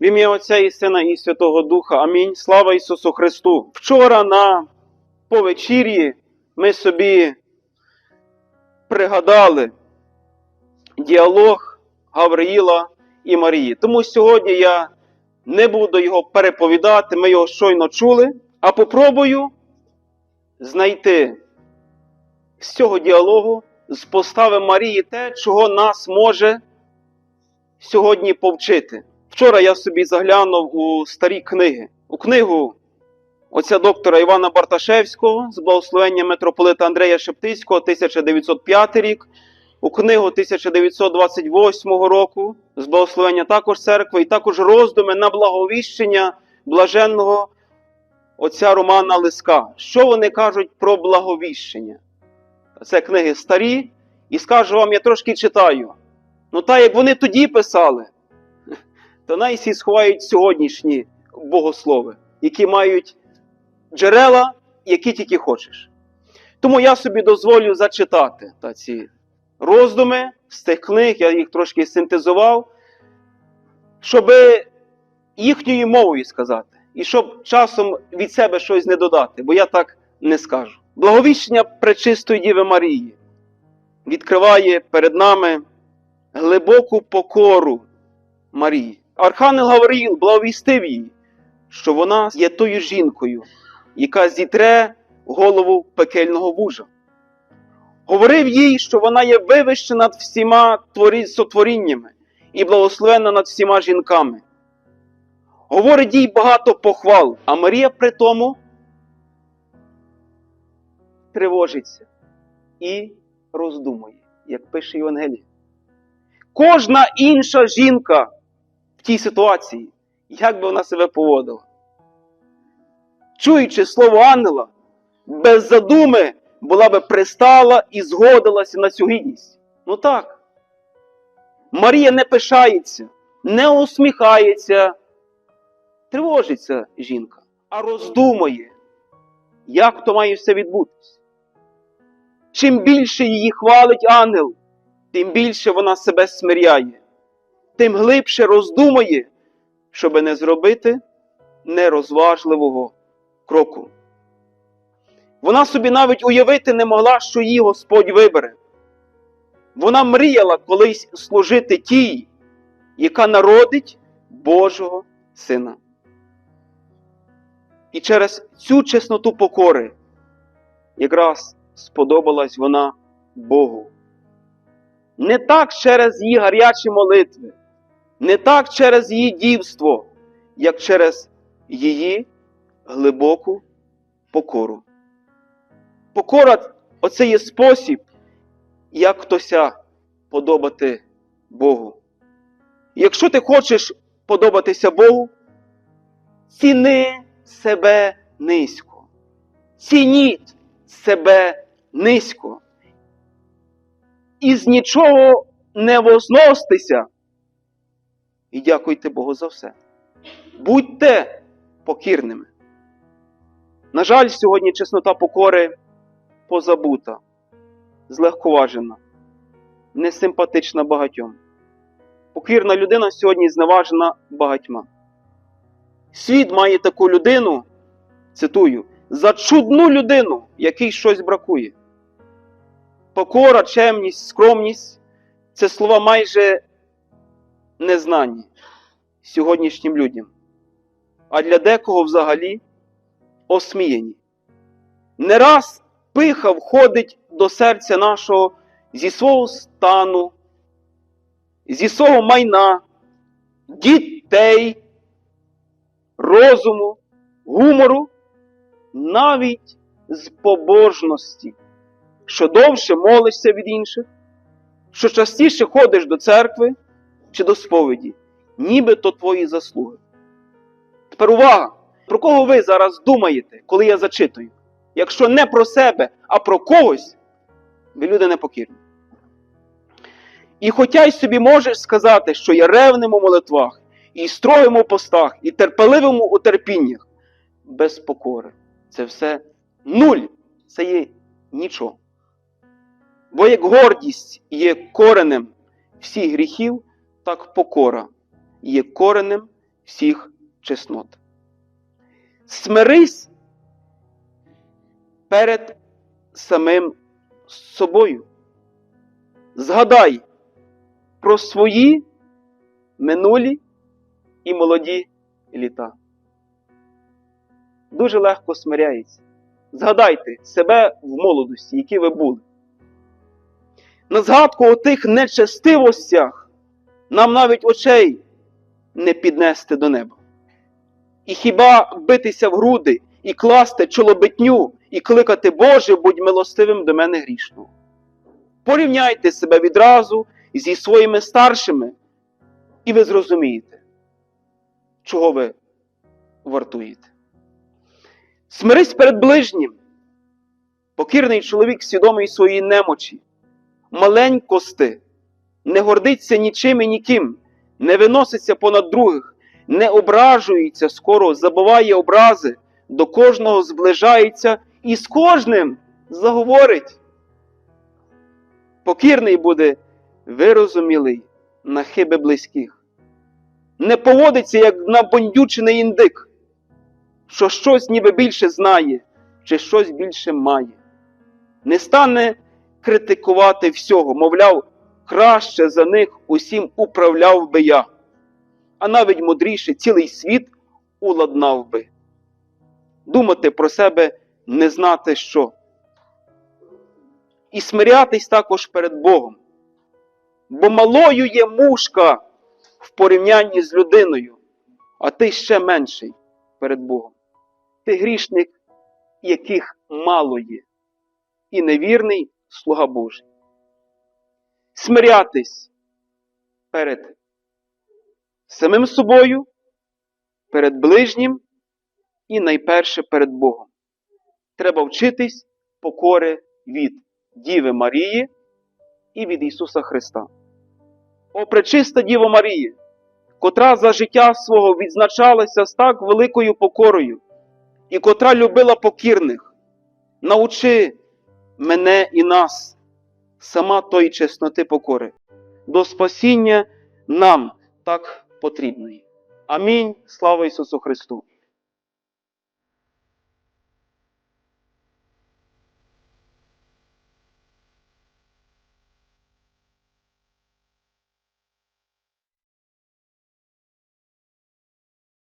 В ім'я Отця і Сина і Святого Духа. Амінь. Слава Ісусу Христу. Вчора на повечір'ї ми собі пригадали діалог Гавриїла і Марії. Тому сьогодні я не буду його переповідати, ми його щойно чули, а попробую знайти з цього діалогу, з постави Марії те, чого нас може сьогодні повчити. Вчора я собі заглянув у старі книги. У книгу отця доктора Івана Барташевського з благословення митрополита Андрея Шептицького, 1905 рік, у книгу 1928 року з благословення також церкви, і також роздуми на благовіщення блаженного отця Романа Лиска. Що вони кажуть про благовіщення? Це книги старі, і скажу вам, я трошки читаю. Ну, так як вони тоді писали, то найсі сховають сьогоднішні богослови, які мають джерела, які тільки хочеш. Тому я собі дозволю зачитати та ці роздуми з тих книг, я їх трошки синтезував, щоб їхньою мовою сказати, і щоб часом від себе щось не додати, бо я так не скажу. Благовіщення Пречистої Діви Марії відкриває перед нами глибоку покору Марії. Архангел Гавриїл благовістив їй, що вона є тою жінкою, яка зітре голову пекельного вужа. Говорив їй, що вона є вивищена над всіма сотворіннями і благословена над всіма жінками. Говорить їй багато похвал, а Марія при тому тривожиться і роздумує, як пише Євангеліє. Кожна інша жінка в тій ситуації, як би вона себе поводила. Чуючи слово ангела, без задуми була би пристала і згодилася на цю гідність. Ну так. Марія не пишається, не усміхається, тривожиться жінка, а роздумує, як то має все відбутися. Чим більше її хвалить ангел, тим більше вона себе смиряє, тим глибше роздумує, щоби не зробити нерозважливого кроку. Вона собі навіть уявити не могла, що її Господь вибере. Вона мріяла колись служити тій, яка народить Божого Сина. І через цю чесноту покори якраз сподобалась вона Богу. Не так через її гарячі молитви, не так через її дівство, як через її глибоку покору. Покора оце є спосіб, як хтося подобати Богу. Якщо ти хочеш подобатися Богу, ціни себе низько. Цініть себе низько. І з нічого не возностися. І дякуйте Богу за все. Будьте покірними. На жаль, сьогодні чеснота покори позабута, злегковажена, несимпатична багатьом. Покірна людина сьогодні зневажена багатьма. Світ має таку людину, цитую, за чудну людину, якій щось бракує. Покора, чемність, скромність це слова майже незнані сьогоднішнім людям, а для декого взагалі осміяні. Не раз пиха входить до серця нашого зі свого стану, зі свого майна, дітей, розуму, гумору, навіть з побожності, що довше молишся від інших, що частіше ходиш до церкви чи до сповіді, ніби то твої заслуги. Тепер увага! Про кого ви зараз думаєте, коли я зачитую? Якщо не про себе, а про когось, ви люди непокірні. І хоча й собі можеш сказати, що я ревним у молитвах, і строгим у постах, і терпеливим у терпіннях, без покори. Це все нуль. Це є нічого. Бо як гордість є коренем всіх гріхів, так покора є коренем всіх чеснот. Смирись перед самим собою. Згадай про свої минулі і молоді літа. Дуже легко смиряється. Згадайте себе в молодості, які ви були. На згадку о тих нечестивостях нам навіть очей не піднести до неба. І хіба битися в груди і класти чолобитню і кликати Боже, будь милостивим до мене грішного. Порівняйте себе відразу зі своїми старшими, і ви зрозумієте, чого ви вартуєте. Смирись перед ближнім. Покірний чоловік свідомий своїй немочі, маленькости, не гордиться нічим і ніким, не виноситься понад других, не ображується скоро, забуває образи, до кожного зближається і з кожним заговорить. Покірний буде вирозумілий на хиби близьких, не поводиться, як набондючений індик, що щось ніби більше знає, чи щось більше має. Не стане критикувати всього, мовляв, краще за них усім управляв би я, а навіть мудріше цілий світ уладнав би. Думати про себе не знати що. І смирятись також перед Богом. Бо малою є мушка в порівнянні з людиною, а ти ще менший перед Богом. Ти грішник, яких мало є, і невірний слуга Божий. Смирятись перед самим собою, перед ближнім і найперше перед Богом. Треба вчитись покори від Діви Марії і від Ісуса Христа. О, пречиста Діво Марії, котра за життя свого відзначалася з так великою покорою, і котра любила покірних, научи мене і нас, сама тої чесноти покори, до спасіння нам так потрібної. Амінь. Слава Ісусу Христу!